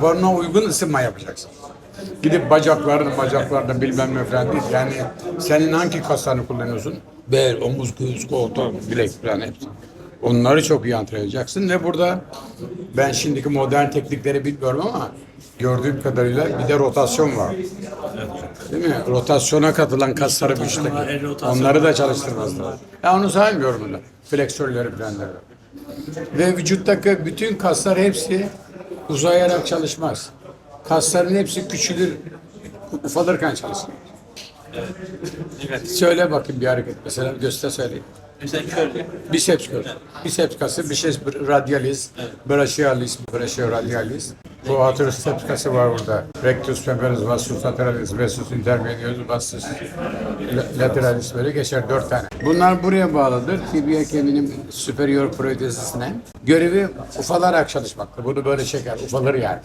sporuna uygun ısınma yapacaksın. Gidip bacaklarını bacaklarını bilmem ne falan değil. Yani senin hangi kaslarını kullanıyorsun? Bel, omuz, göğüs, koltuk, bilek falan hepsi. Onları çok iyi antrenman edeceksin ve burada ben şimdiki modern teknikleri bilmiyorum ama gördüğüm kadarıyla bir de rotasyon var. Değil mi? Rotasyona katılan kasları güçlü. Onları da çalıştırmazlar. Ya onu saymıyorum bunu. Fleksörleri falanları. Ve vücuttaki bütün kaslar hepsi uzayarak çalışmaz. Kasların hepsi küçülür, ufalırken çalışır. Evet. Söyle bakayım bir hareket mesela göster söyleyeyim. Mesela körlük. Biceps kör. Biceps kası, biceps radialis, brachialis, brachioradialis. Bu atrioceps kası var burada. Rectus femoris, vastus lateralis, vastus intermedius, vastus la- lateralis böyle geçer dört tane. Bunlar buraya bağlıdır. Tibia kemiğinin superior protezisine. Görevi ufalarak çalışmaktır. Bunu böyle çeker, ufalır yani.